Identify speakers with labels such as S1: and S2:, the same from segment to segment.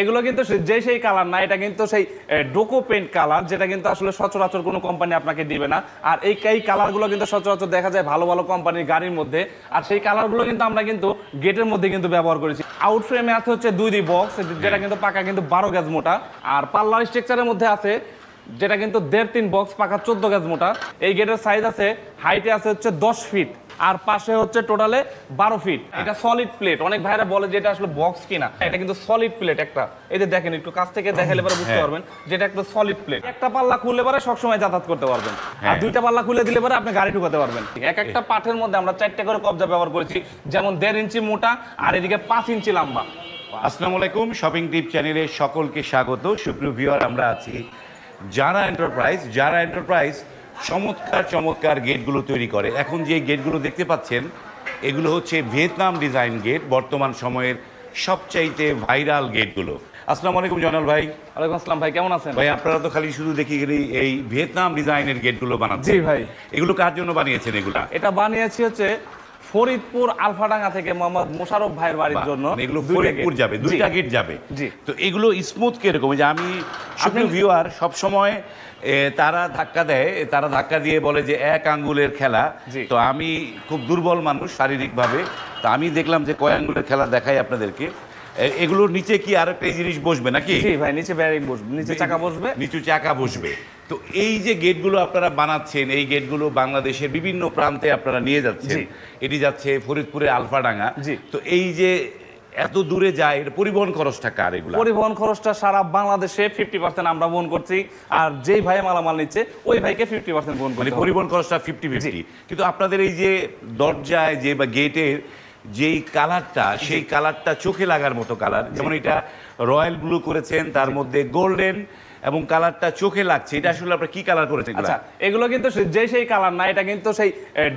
S1: এগুলো কিন্তু যে সেই কালার না, এটা কিন্তু সেই ডোকো পেন্ট কালার যেটা কিন্তু আসলে সচরাচর কোনো কোম্পানি আপনাকে দিবে না। আর এই এই কালারগুলো কিন্তু সচরাচর দেখা যায় ভালো ভালো কোম্পানির গাড়ির মধ্যে। আর সেই কালারগুলো কিন্তু আমরা কিন্তু গেটের মধ্যে কিন্তু ব্যবহার করেছি। আউট ফ্রেমে আছে হচ্ছে দুই দুই বক্স যেটা কিন্তু পাকা কিন্তু বারো গ্যাস মোটা। আর পাল্লার স্ট্রাকচারের মধ্যে আছে, যেটা কিন্তু দেড় তিন বক্স পাকা চোদ্দ গ্যাস মোটা। এই গেটের সাইজ আছে হাইটে আছে হচ্ছে দশ ফিট আর পাশে হচ্ছে টোটালে বারো ফিট এটা সলিড প্লেট অনেক ভাইরা বলে যে এটা আসলে বক্স কিনা। এটা কিন্তু সলিড প্লেট একটা। এই যে দেখেন একটু কাছ থেকে দেখালে পরে বুঝতে
S2: হ্যাঁ।
S1: পারবেন যেটা একটা সলিড প্লেট একটা পাল্লা খুললে পরে সবসময় যাতায়াত করতে পারবেন। আর
S2: হ্যাঁ।
S1: দুইটা পাল্লা খুলে দিলে পরে আপনি গাড়ি ঢুকাতে পারবেন। এক একটা পাঠের মধ্যে আমরা চারটে করে কবজা ব্যবহার করেছি। যেমন দেড় ইঞ্চি মোটা আর এদিকে পাঁচ ইঞ্চি লম্বা।
S2: আসসালামু আলাইকুম শপিং টিপ চ্যানেলে সকলকে স্বাগত। সুপ্রিয় ভিউয়ার আমরা আছি যারা এন্টারপ্রাইজ যারা এন্টারপ্রাইজ চমৎকার চমৎকার গেটগুলো তৈরি করে। এখন যে গেটগুলো দেখতে পাচ্ছেন এগুলো হচ্ছে ভিয়েতনাম ডিজাইন গেট বর্তমান সময়ের সবচাইতে ভাইরাল গেটগুলো। আসসালামু আলাইকুম জয়নাল ভাই।
S1: ওয়ালাইকুম আসসালাম ভাই কেমন আছেন?
S2: ভাই আপনারা তো খালি শুধু দেখি গেলেই এই ভিয়েতনাম ডিজাইনের গেটগুলো বানাচ্ছেন।
S1: জি ভাই।
S2: এগুলো কার জন্য বানিয়েছেন এগুলা?
S1: এটা বানিয়েছি হচ্ছে ফরিদপুর আলফাডাঙ্গা থেকে মোহাম্মদ মোশারফ ভাইয়ের বাড়ির জন্য
S2: এগুলো ফরিদপুর যাবে। দুইটা গেট যাবে। তো এগুলো স্মুথ কীরকম? যে আমি আপনি ভিউয়ার সব সময় তারা ধাক্কা দেয় তারা ধাক্কা দিয়ে বলে যে এক আঙ্গুলের খেলা। তো আমি খুব দুর্বল মানুষ শারীরিকভাবে। তো আমি দেখলাম যে কয় আঙ্গুলের খেলা দেখাই আপনাদেরকে। এগুলোর নিচে কি আর একটা জিনিস বসবে নাকি?
S1: জি ভাই নিচে ব্যারিং বসবে নিচে চাকা বসবে।
S2: নিচু চাকা বসবে। তো এই যে গেটগুলো আপনারা বানাচ্ছেন এই গেটগুলো বাংলাদেশের বিভিন্ন প্রান্তে আপনারা নিয়ে যাচ্ছেন এটি যাচ্ছে ফরিদপুরে আলফাডাঙ্গা। তো এই যে এত দূরে যায় এর পরিবহন খরচটা কার এগুলো?
S1: পরিবহন খরচটা সারা বাংলাদেশে ফিফটি পার্সেন্ট আমরা বহন করছি আর যেই ভাই মালামাল নিচ্ছে ওই ভাইকে ফিফটি পার্সেন্ট বহন
S2: মানে
S1: হবে।
S2: পরিবহন খরচটা ফিফটি ফিফটি কিন্তু আপনাদের এই যে দরজায় যে বা গেটের যেই কালারটা সেই কালারটা চোখে লাগার মতো কালার। যেমন এটা রয়্যাল ব্লু করেছেন তার মধ্যে গোল্ডেন এবং কালারটা চোখে লাগছে। এটা আসলে আপনারা কি কালার করেছেন
S1: আচ্ছা এগুলো কিন্তু যে সেই কালার না এটা কিন্তু সেই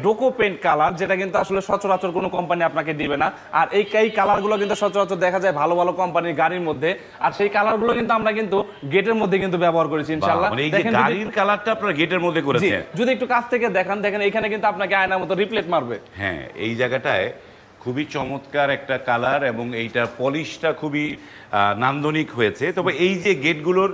S1: ডোকো পেন্ট কালার যেটা কিন্তু আসলে সচরাচর কোনো কোম্পানি আপনাকে দিবে না। আর এই এই কালারগুলো কিন্তু সচরাচর দেখা যায় ভালো ভালো কোম্পানির গাড়ির মধ্যে। আর সেই কালারগুলো কিন্তু আমরা কিন্তু গেটের মধ্যে কিন্তু ব্যবহার করেছি ইনশাআল্লাহ।
S2: মানে
S1: দেখেন
S2: গাড়ির কালারটা আপনারা গেটের মধ্যে করেছেন।
S1: যদি একটু কাছ থেকে দেখান দেখেন এখানে কিন্তু আপনাকে আয়নার মতো রিপ্লেট মারবে।
S2: হ্যাঁ এই জায়গাটায় খুবই চমৎকার একটা কালার এবং এইটার পলিশটা খুবই নান্দনিক হয়েছে। তবে এই যে গেটগুলোর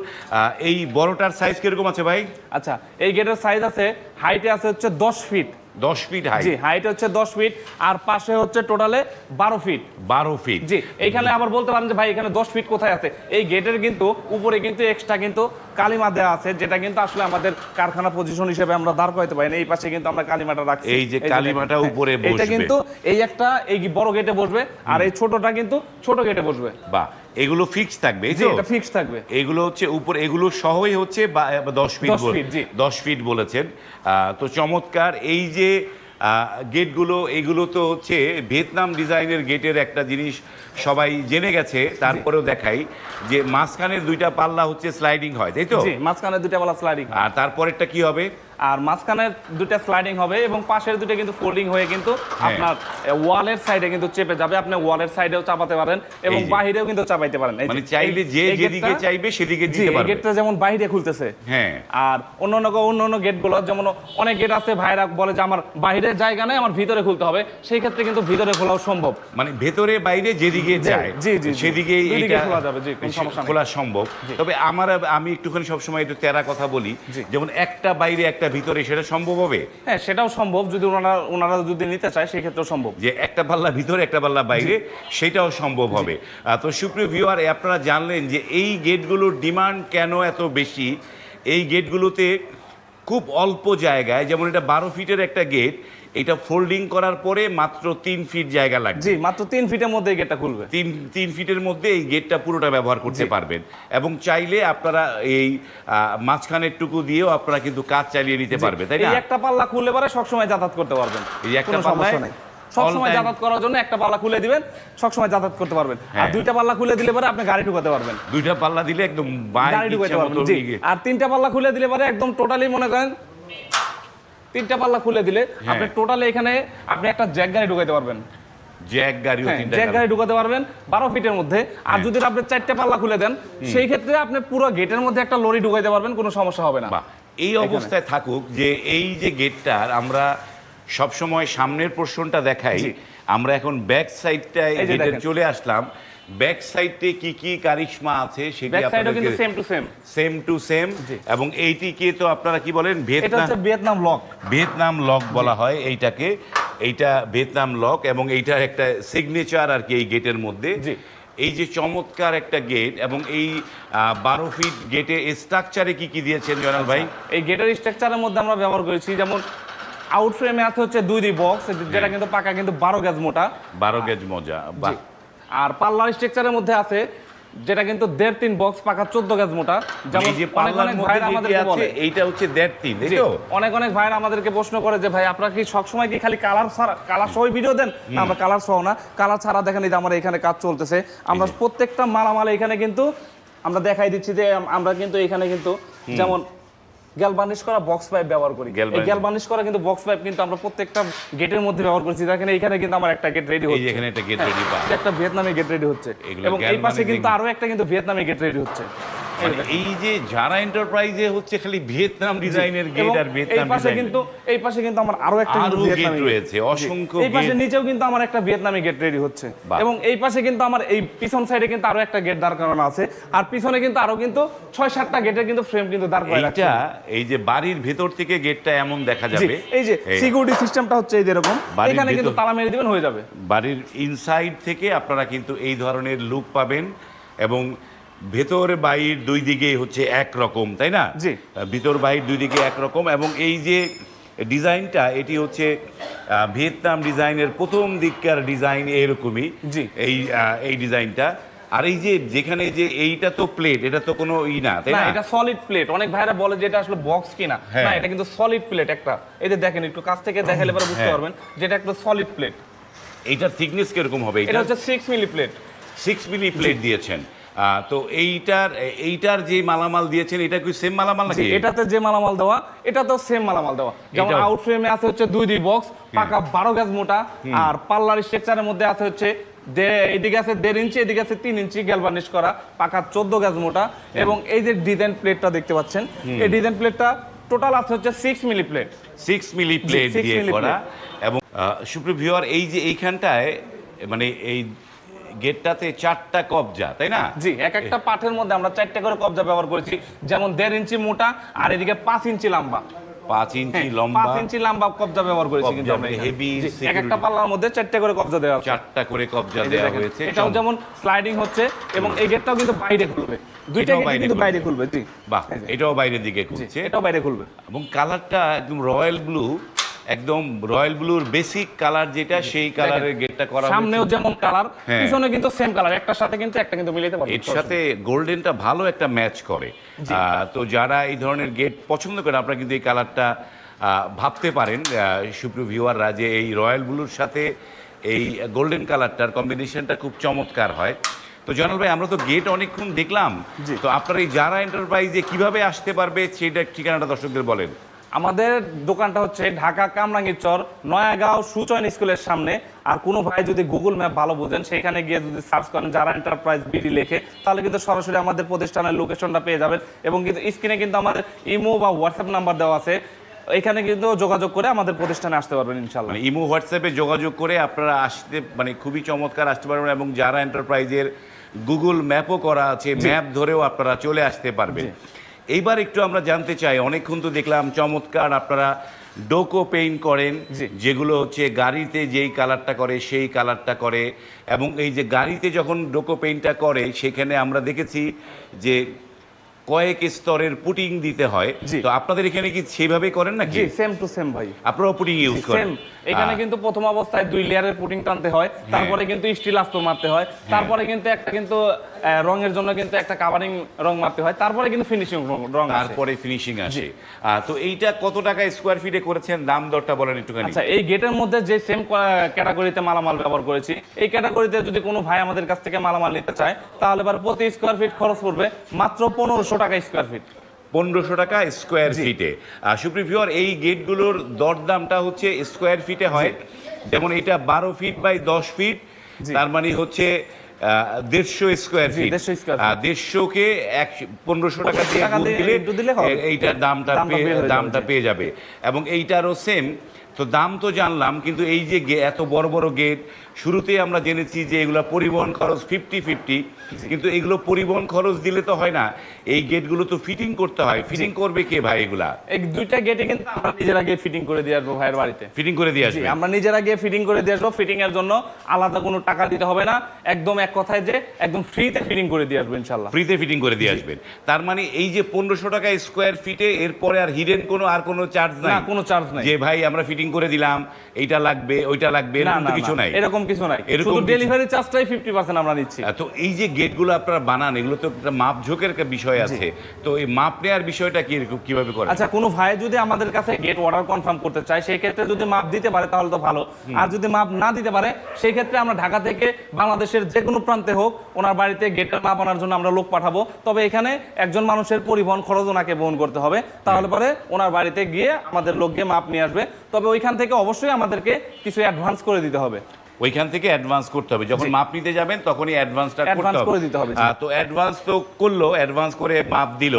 S2: এই বড়টার সাইজ কীরকম আছে ভাই?
S1: আচ্ছা এই গেটের সাইজ আছে হাইটে আছে হচ্ছে দশ ফিট
S2: দশ ফিট হাই
S1: জি হাইট হচ্ছে দশ ফিট আর পাশে হচ্ছে টোটালে বারো ফিট
S2: বারো ফিট
S1: জি এইখানে আবার বলতে পারেন যে ভাই এখানে দশ ফিট কোথায় আছে? এই গেটের কিন্তু উপরে কিন্তু এক্সট্রা কিন্তু কালিমা দেওয়া আছে যেটা কিন্তু আসলে আমাদের কারখানা পজিশন হিসেবে আমরা দাঁড় করাতে পারি না। এই পাশে কিন্তু আমরা কালিমাটা রাখছি।
S2: এই যে কালিমাটা
S1: হ্যাঁ,
S2: উপরে বসবে।
S1: কিন্তু এই একটা এই বড় গেটে বসবে আর এই ছোটটা কিন্তু ছোট গেটে বসবে।
S2: বা এগুলো ফিক্স থাকবে এই
S1: জি? এটা ফিক্স থাকবে।
S2: এগুলো হচ্ছে উপর এগুলো সহই হচ্ছে বা- বা দশ ফিট
S1: 10
S2: বল-
S1: ফিট,
S2: বলেছেন। আহ, তো চমৎকার এই যে আহ, গেটগুলো এগুলো তো হচ্ছে ভিয়েতনাম ডিজাইনের গেটের একটা জিনিস সবাই জেনে গেছে তারপরেও দেখাই যে মাঝখানের দুইটা পাল্লা হচ্ছে স্লাইডিং হয় তাই তো?
S1: জি মাঝখানে দুটা বলা স্লাইডিং
S2: আর তারপরেরটা কি হবে?
S1: আর মাঝখানে দুটা স্লাইডিং হবে এবং পাশের দুটো কিন্তু ফোল্ডিং হয়ে কিন্তু
S2: হ্যাঁ।
S1: আপনার ওয়ালের সাইডে কিন্তু চেপে যাবে। আপনি ওয়ালের সাইডেও চাপাতে পারেন এবং বাহিরেও কিন্তু চাপাইতে পারেন।
S2: মানে চাইলে যে যেদিকে চাইবে সেদিকে দিতে পারবে।
S1: গেটটা যেমন বাইরে খুলতেছে।
S2: হ্যাঁ।
S1: আর অন্য অন্য অন্য অন্য গেটগুলো যেমন অনেক গেট আছে ভাইরা বলে যে আমার বাইরের জায়গা নেই আমার ভিতরে খুলতে হবে। সেই ক্ষেত্রে কিন্তু ভিতরে খোলাও সম্ভব।
S2: মানে ভেতরে বাইরে যেদিকে যায়
S1: জি, জি, সেদিকে
S2: এটা
S1: খোলা যাবে, জি, কোনো সমস্যা।
S2: খোলা সম্ভব। তবে আমার আমি একটুখানি সবসময় একটু তেরা কথা বলি। যেমন একটা বাইরে একটা ভিতরে সেটা সম্ভব হবে?
S1: হ্যাঁ সেটাও সম্ভব। যদি ওনারা ওনারা যদি নিতে চায় সেক্ষেত্রেও সম্ভব।
S2: যে একটা পাল্লা ভিতরে একটা পাল্লা বাইরে সেটাও সম্ভব হবে। তো সুপ্রিয় ভিউয়ার আপনারা জানলেন যে এই গেটগুলোর ডিমান্ড কেন এত বেশি? এই গেটগুলোতে খুব অল্প জায়গায় যেমন এটা বারো ফিটের একটা গেট এটা ফোল্ডিং করার পরে মাত্র তিন ফিট জায়গা লাগবে।
S1: জি মাত্র তিন ফিটের মধ্যে এই গেটটা খুলবে।
S2: তিন তিন ফিটের মধ্যে এই গেটটা পুরোটা ব্যবহার করতে পারবেন। এবং চাইলে আপনারা এই মাঝখানের টুকু দিয়েও আপনারা কিন্তু কাজ চালিয়ে নিতে পারবে তাই না?
S1: এই একটা পাল্লা খুললে পরে সবসময় যাতায়াত করতে পারবেন।
S2: এই একটা পাল্লায়
S1: সবসময় যাতায়াত করার জন্য একটা পাল্লা খুলে দিবেন সবসময় যাতায়াত করতে পারবেন। আর
S2: হ্যাঁ।
S1: দুইটা পাল্লা খুলে দিলে পরে আপনি গাড়ি ঢুকাতে পারবেন।
S2: দুইটা পাল্লা দিলে একদম
S1: গাড়ি ঢুকাতে পারবেন আর তিনটা পাল্লা খুলে দিলে পরে একদম টোটালি মনে করেন তিনটা পাল্লা খুলে দিলে
S2: হ্যাঁ।
S1: আপনি টোটালি এখানে আপনি একটা জ্যাক গাড়ি ঢুকাতে পারবেন।
S2: জ্যাক গাড়িও
S1: হ্যাঁ,
S2: তিনটা
S1: জ্যাক
S2: গাড়ি।
S1: ঢুকাতে পারবেন বারো ফিটের মধ্যে। আর
S2: হ্যাঁ।
S1: যদি আপনি চারটে পাল্লা খুলে দেন সেই ক্ষেত্রে আপনি পুরো গেটের মধ্যে একটা লরি ঢুকাইতে পারবেন কোনো সমস্যা হবে না।
S2: এই অবস্থায় থাকুক যে এই যে গেটটার আমরা সব সময় সামনের পোর্শনটা দেখাই আমরা এখন ব্যাক সাইডটায় চলে আসলাম। ব্যাক সাইডে কি কি কারিশমা আছে সেটি
S1: সাইডও কিন্তু same to same
S2: same to same. এবং এইটিকে তো আপনারা কি বলেন?
S1: এটা
S2: ভিয়েতনাম
S1: হচ্ছে ভিয়েতনাম লক
S2: ভিয়েতনাম লক বলা হয় এইটাকে। এইটা ভিয়েতনাম লক এবং এইটার একটা সিগনেচার আর কি এই গেটের মধ্যে। এই যে চমৎকার একটা গেট এবং এই বারো ফিট গেটে স্ট্রাকচারে কি কি দিয়েছেন জয়নাল ভাই?
S1: এই গেটের স্ট্রাকচারের মধ্যে আমরা ব্যবহার করেছি যেমন আউট ফ্রেমে আছে হচ্ছে দুই দুই বক্স যেটা কিন্তু পাকা কিন্তু বারো গেজ মোটা।
S2: বারো গেজ মজা। বাহ।
S1: জি। আর পাল্লার স্ট্রাকচারের মধ্যে আছে যেটা কিন্তু দেড় তিন বক্স পাকা চোদ্দ গেজ মোটা। যেমন
S2: যে পাল্লার মধ্যে আছে এইটা হচ্ছে দেড় তিন
S1: অনেক অনেক ভাইরা আমাদেরকে প্রশ্ন করে যে ভাই আপনারা কি সবসময় কি খালি কালার ছাড়া কালার সহ ভিডিও দেন? আমরা কালার সহ না। কালার ছাড়া দেখেন এই যে আমার এখানে কাজ চলতেছে। আমরা প্রত্যেকটা মালামাল এখানে কিন্তু আমরা দেখাই দিচ্ছি যে আমরা কিন্তু এখানে কিন্তু যেমন গ্যালবানিশ করা বক্স পাইপ ব্যবহার করি। গ্যালবানিশ করা কিন্তু বক্স পাইপ কিন্তু আমরা প্রত্যেকটা গেটের মধ্যে ব্যবহার করছি। দেখেন এখানে কিন্তু আমার একটা গেট রেডি হচ্ছে।
S2: এখানে একটা গেট রেডি
S1: একটা ভিয়েতনামি গেট রেডি হচ্ছে। এবং এই পাশে কিন্তু আরও একটা কিন্তু ভিয়েতনামি গেট রেডি হচ্ছে। এই
S2: মানে। এই যে যারা এন্টারপ্রাইজে হচ্ছে খালি ভিয়েতনাম ডিজাইনের গেট আর
S1: এই
S2: ভিয়েতনাম
S1: পাশে কিন্তু এই পাশে কিন্তু আমার আরও একটা
S2: গেট রয়েছে অসংখ্য
S1: এই পাশে নিচেও কিন্তু আমার একটা ভিয়েতনামি গেট রেডি হচ্ছে। এবং এই পাশে কিন্তু আমার এই পিছন সাইডে কিন্তু আরও একটা গেট দাঁড় করানো আছে। আর পিছনে কিন্তু আরও কিন্তু ছয় সাতটা গেটের কিন্তু ফ্রেম কিন্তু দাঁড় করা
S2: এইটা এই যে বাড়ির ভেতর থেকে গেটটা এমন দেখা যাবে।
S1: এই যে সিকিউরিটি সিস্টেমটা হচ্ছে এই এখানে কিন্তু তালা মেরে দিবেন হয়ে যাবে।
S2: বাড়ির ইনসাইড থেকে আপনারা কিন্তু এই ধরনের লুক পাবেন এবং ভেতর বাইর দুই দিকে হচ্ছে এক রকম তাই না?
S1: জি।
S2: ভিতর বাইর দুই দিকে এক রকম এবং এই যে ডিজাইনটা এটি হচ্ছে ভিয়েতনাম ডিজাইনের প্রথম দিককার ডিজাইন এরকমই।
S1: জি।
S2: এই এই ডিজাইনটা। আর এই যে যেখানে যে এইটা তো প্লেট এটা তো কোনো ই না তাই
S1: না এটা সলিড প্লেট অনেক ভাইরা বলে যে এটা আসলে বক্স কিনা।
S2: হ্যাঁ।
S1: না এটা কিন্তু সলিড প্লেট একটা। এই যে দেখেন একটু কাছ থেকে দেখালে পরে বুঝতে
S2: হ্যাঁ।
S1: পারবেন যেটা একটা সলিড প্লেট
S2: এইটার থিকনেস কীরকম হবে
S1: এটা
S2: এটা?
S1: হচ্ছে six milli plate
S2: six milli plate দিয়েছেন। তো এইটার এইটার যে মালামাল দিয়েছেন এটা কি সেম মালামাল নাকি?
S1: এটাতে যে মালামাল দেওয়া এটা তো সেম মালামাল দেওয়া। যেমন
S2: এটাও?
S1: আউট ফ্রেমে আছে হচ্ছে দুই দুই বক্স পাকা বারো গাছ মোটা। আর পাল্লার স্ট্রাকচারের মধ্যে আছে হচ্ছে এদিকে আছে দেড় ইঞ্চি এদিকে আছে তিন ইঞ্চি গ্যালভানিশ করা পাকা চোদ্দ গাছ মোটা। এবং এই যে ডিজাইন প্লেটটা দেখতে পাচ্ছেন এই ডিজাইন প্লেটটা টোটাল আছে হচ্ছে six milli plate
S2: six milli plate দিয়ে করা। এবং সুপ্রিয় ভিউয়ার এই যে এইখানটায় মানে এই গেটটাতে চারটা কবজা তাই না?
S1: জি এক একটা পাঠের মধ্যে আমরা চারটে করে কবজা ব্যবহার করেছি। যেমন দেড় ইঞ্চি মোটা আর এদিকে পাঁচ ইঞ্চি লম্বা।
S2: পাঁচ ইঞ্চি
S1: হ্যাঁ,
S2: লম্বা।
S1: পাঁচ ইঞ্চি লম্বা কবজা ব্যবহার করেছি কিন্তু আমরা এখানে। এক একটা পাল্লার মধ্যে চারটে করে কবজা দেওয়া
S2: চারটা করে কবজা দেওয়া হয়েছে।
S1: এটাও যেমন স্লাইডিং হচ্ছে এবং এই গেটটাও কিন্তু বাইরে খুলবে। দুইটা গেট
S2: বাইরে
S1: কিন্তু বাইরে খুলবে। জি।
S2: বাহ এটাও বাইরের দিকে
S1: জি,
S2: খুলছে।
S1: এটাও বাইরে খুলবে।
S2: এবং কালারটা একদম রয়্যাল ব্লু একদম রয়্যাল ব্লুর বেসিক কালার যেটা সেই কালারের গেটটা করা
S1: সামনেও যেমন কালার
S2: হ্যাঁ।
S1: পিছনে কিন্তু সেম কালার একটার সাথে কিন্তু একটা কিন্তু মিলাতে পারবে।
S2: এর সাথে গোল্ডেনটা ভালো একটা ম্যাচ করে। তো যারা এই ধরনের গেট পছন্দ করেন আপনারা কিন্তু এই কালারটা ভাবতে পারেন। সুপ্রিয় ভিউয়াররা যে এই রয়্যাল ব্লুর সাথে এই গোল্ডেন কালারটার কম্বিনেশনটা খুব চমৎকার হয়। তো জনাল ভাই আমরা তো গেট অনেকক্ষণ দেখলাম। তো আপনার এই যারা এন্টারপ্রাইজে কীভাবে আসতে পারবে সেটা ঠিকানাটা দর্শকদের বলেন।
S1: আমাদের দোকানটা হচ্ছে ঢাকা কামরাঙ্গীর চর নয়াগাঁও সুচয়ন স্কুলের সামনে। আর কোনো ভাই যদি গুগল ম্যাপ ভালো বোঝেন সেখানে গিয়ে যদি সার্চ করেন যারা এন্টারপ্রাইজ বিডি লেখে তাহলে কিন্তু সরাসরি আমাদের প্রতিষ্ঠানের লোকেশনটা পেয়ে যাবেন। এবং কিন্তু স্ক্রিনে কিন্তু আমাদের ইমো বা হোয়াটসঅ্যাপ নাম্বার দেওয়া আছে। এখানে কিন্তু যোগাযোগ করে আমাদের প্রতিষ্ঠানে আসতে পারবেন ইনশাল্লাহ
S2: ইমো হোয়াটসঅ্যাপে যোগাযোগ করে আপনারা আসতে মানে খুবই চমৎকার আসতে পারবেন এবং যারা এন্টারপ্রাইজের গুগল ম্যাপও করা আছে ম্যাপ ধরেও আপনারা চলে আসতে পারবেন। এইবার একটু আমরা জানতে চাই অনেকক্ষণ তো দেখলাম চমৎকার আপনারা ডোকো পেইন্ট করেন। যেগুলো হচ্ছে গাড়িতে যেই কালারটা করে সেই কালারটা করে এবং এই যে গাড়িতে যখন ডোকো পেইন্টটা করে সেখানে আমরা দেখেছি যে কয়েক স্তরের পুটিং দিতে হয়। তো আপনাদের এখানে কি সেইভাবে করেন নাকি?
S1: জি সেম টু সেম ভাই।
S2: আপনারাও পুটিং ইউজ করেন?
S1: এখানে কিন্তু প্রথম অবস্থায় দুই লেয়ারের পুটিং টানতে হয় তারপরে কিন্তু স্টিল আস্তর মারতে হয় তারপরে কিন্তু একটা কিন্তু রঙের জন্য কিন্তু একটা কাভারিং রং মারতে হয় তারপরে কিন্তু ফিনিশিং রং
S2: তারপরে ফিনিশিং আসে। তো এইটা কত টাকা স্কোয়ার ফিটে করেছেন? দাম দরটা বলেন একটুখানি।
S1: আচ্ছা এই গেটের মধ্যে যে সেম ক্যাটাগরিতে মালামাল ব্যবহার করেছি এই ক্যাটাগরিতে যদি কোনো ভাই আমাদের কাছ থেকে মালামাল নিতে চায় তাহলে এবার প্রতি স্কোয়ার ফিট খরচ পড়বে মাত্র পনেরোশো টাকা স্কোয়ার ফিট
S2: পনেরোশো টাকা স্কোয়ার ফিটে সুপ্রিভিওর এই গেটগুলোর দরদামটা হচ্ছে স্কোয়ার ফিটে হয়। যেমন এটা বারো ফিট বাই দশ ফিট তার মানে হচ্ছে দেড়শো স্কোয়ার ফিট
S1: 150 square feet।
S2: দেড়শোকে এক পনেরোশো টাকা দিয়ে দিলে এইটার দামটা
S1: দামটা
S2: পেয়ে
S1: যাবে
S2: এবং এইটারও সেম তো দাম তো জানলাম কিন্তু এই যে এত বড় বড় গেট শুরুতেই আমরা জেনেছি যে এগুলো পরিবহন খরচ ফিফটি ফিফটি কিন্তু এগুলো পরিবহন খরচ দিলে তো হয় না। এই গেটগুলো তো ফিটিং করতে হয়। ফিটিং করবে কে ভাই এগুলা?
S1: এই দুইটা গেটে কিন্তু আমরা নিজেরা গিয়ে ফিটিং করে দিয়ে আসব ভাইয়ের বাড়িতে।
S2: ফিটিং করে দিয়ে আসবে?
S1: আমরা নিজেরা গিয়ে ফিটিং করে দিয়ে আসব। ফিটিং এর জন্য আলাদা কোনো টাকা দিতে হবে না। একদম এক কথায় যে একদম ফ্রিতে ফিটিং করে দিয়ে আসব ইনশাল্লাহ
S2: ফ্রিতে ফিটিং করে দিয়ে আসবেন। তার মানে এই যে পনেরোশো টাকা স্কোয়ার ফিটে এরপরে আর হিডেন কোনো আর কোনো চার্জ নাই?
S1: কোনো চার্জ নাই।
S2: যে ভাই আমরা ফিটিং করে দিলাম এইটা লাগবে ওইটা লাগবে এরকম কিছু নাই।
S1: এরকম কিছু নাই।
S2: এরকম
S1: শুধু ডেলিভারি চার্জটাই ফিফটি পার্সেন্ট আমরা নিচ্ছি।
S2: তো এই যে গেটগুলো আপনারা বানান এগুলো তো একটা মাপ ঝোঁকের একটা বিষয় আছে। তো এই মাপ নেওয়ার বিষয়টা কি এরকম কীভাবে করেন?
S1: আচ্ছা কোনো ভাই যদি আমাদের কাছে গেট অর্ডার কনফার্ম করতে চায় সেই ক্ষেত্রে যদি মাপ দিতে পারে তাহলে তো ভালো। আর যদি মাপ না দিতে পারে সেই ক্ষেত্রে আমরা ঢাকা থেকে বাংলাদেশের যে কোনো প্রান্তে হোক ওনার বাড়িতে গেটের মাপ আনার জন্য আমরা লোক পাঠাবো। তবে এখানে একজন মানুষের পরিবহন খরচ ওনাকে বহন করতে হবে। তাহলে পরে ওনার বাড়িতে গিয়ে আমাদের লোক গিয়ে মাপ নিয়ে আসবে। তবে ওইখান থেকে অবশ্যই আমাদেরকে কিছু অ্যাডভান্স করে দিতে হবে।
S2: ওইখান থেকে অ্যাডভান্স করতে হবে। যখন মাপ নিতে যাবেন তখনই অ্যাডভান্সটা করতে হবে।
S1: করে দিতে হবে।
S2: তো অ্যাডভান্স তো করল অ্যাডভান্স করে মাপ দিল।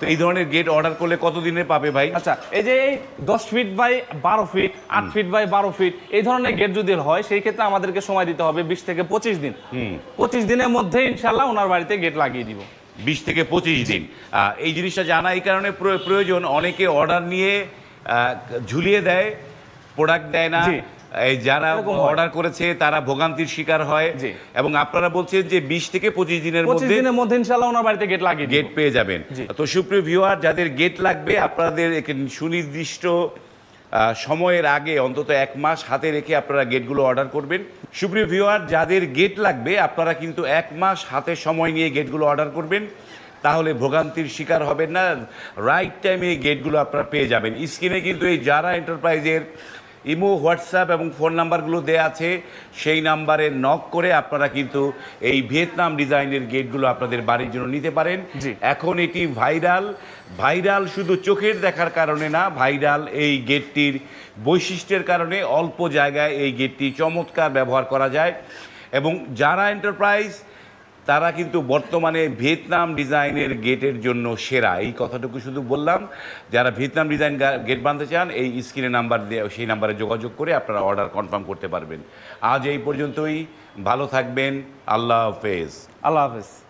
S2: তো এই ধরনের গেট অর্ডার করলে কতদিনে পাবে ভাই?
S1: আচ্ছা এই যে এই দশ ফিট বাই বারো ফিট আট ফিট বাই বারো ফিট এই ধরনের গেট যদি হয় সেই ক্ষেত্রে আমাদেরকে সময় দিতে হবে বিশ থেকে পঁচিশ দিন। পঁচিশ দিনের মধ্যে ইনশাল্লাহ ওনার বাড়িতে গেট লাগিয়ে দিব।
S2: বিশ থেকে পঁচিশ দিন। আহ, এই জিনিসটা জানা এই কারণে প্রয়োজন। অনেকে অর্ডার নিয়ে ঝুলিয়ে দেয়। প্রোডাক্ট দেয় না। এই যারা অর্ডার করেছে তারা ভোগান্তির শিকার হয়। এবং আপনারা বলছেন যে বিশ থেকে পঁচিশ দিনের মধ্যে
S1: দিনের মধ্যে ওনার বাড়িতে গেট লাগিয়ে
S2: গেট পেয়ে যাবেন। তো সুপ্রিয় ভিউয়ার যাদের গেট লাগবে আপনাদের সুনির্দিষ্ট সময়ের আগে অন্তত এক মাস হাতে রেখে আপনারা গেটগুলো অর্ডার করবেন। সুপ্রিয় ভিউয়ার যাদের গেট লাগবে আপনারা কিন্তু এক মাস হাতে সময় নিয়ে গেটগুলো অর্ডার করবেন। তাহলে ভোগান্তির শিকার হবেন না। রাইট টাইমে এই গেটগুলো আপনারা পেয়ে যাবেন। স্ক্রিনে কিন্তু এই যারা এন্টারপ্রাইজের ইমো হোয়াটসঅ্যাপ এবং ফোন নাম্বারগুলো দেওয়া আছে। সেই নাম্বারে নক করে আপনারা কিন্তু এই ভিয়েতনাম ডিজাইনের গেটগুলো আপনাদের বাড়ির জন্য নিতে পারেন। এখন এটি ভাইরাল। ভাইরাল শুধু চোখের দেখার কারণে না ভাইরাল এই গেটটির বৈশিষ্ট্যের কারণে অল্প জায়গায় এই গেটটি চমৎকার ব্যবহার করা যায়। এবং যারা এন্টারপ্রাইজ তারা কিন্তু বর্তমানে ভিয়েতনাম ডিজাইনের গেটের জন্য সেরা। এই কথাটুকু শুধু বললাম, যারা ভিয়েতনাম ডিজাইন গেট বানতে চান, এই স্ক্রিনে নাম্বার দিয়ে, সেই নাম্বারে যোগাযোগ করে আপনারা অর্ডার কনফার্ম করতে পারবেন। আজ এই পর্যন্তই, ভালো থাকবেন, আল্লাহ হাফেজ।
S1: আল্লাহ হাফেজ।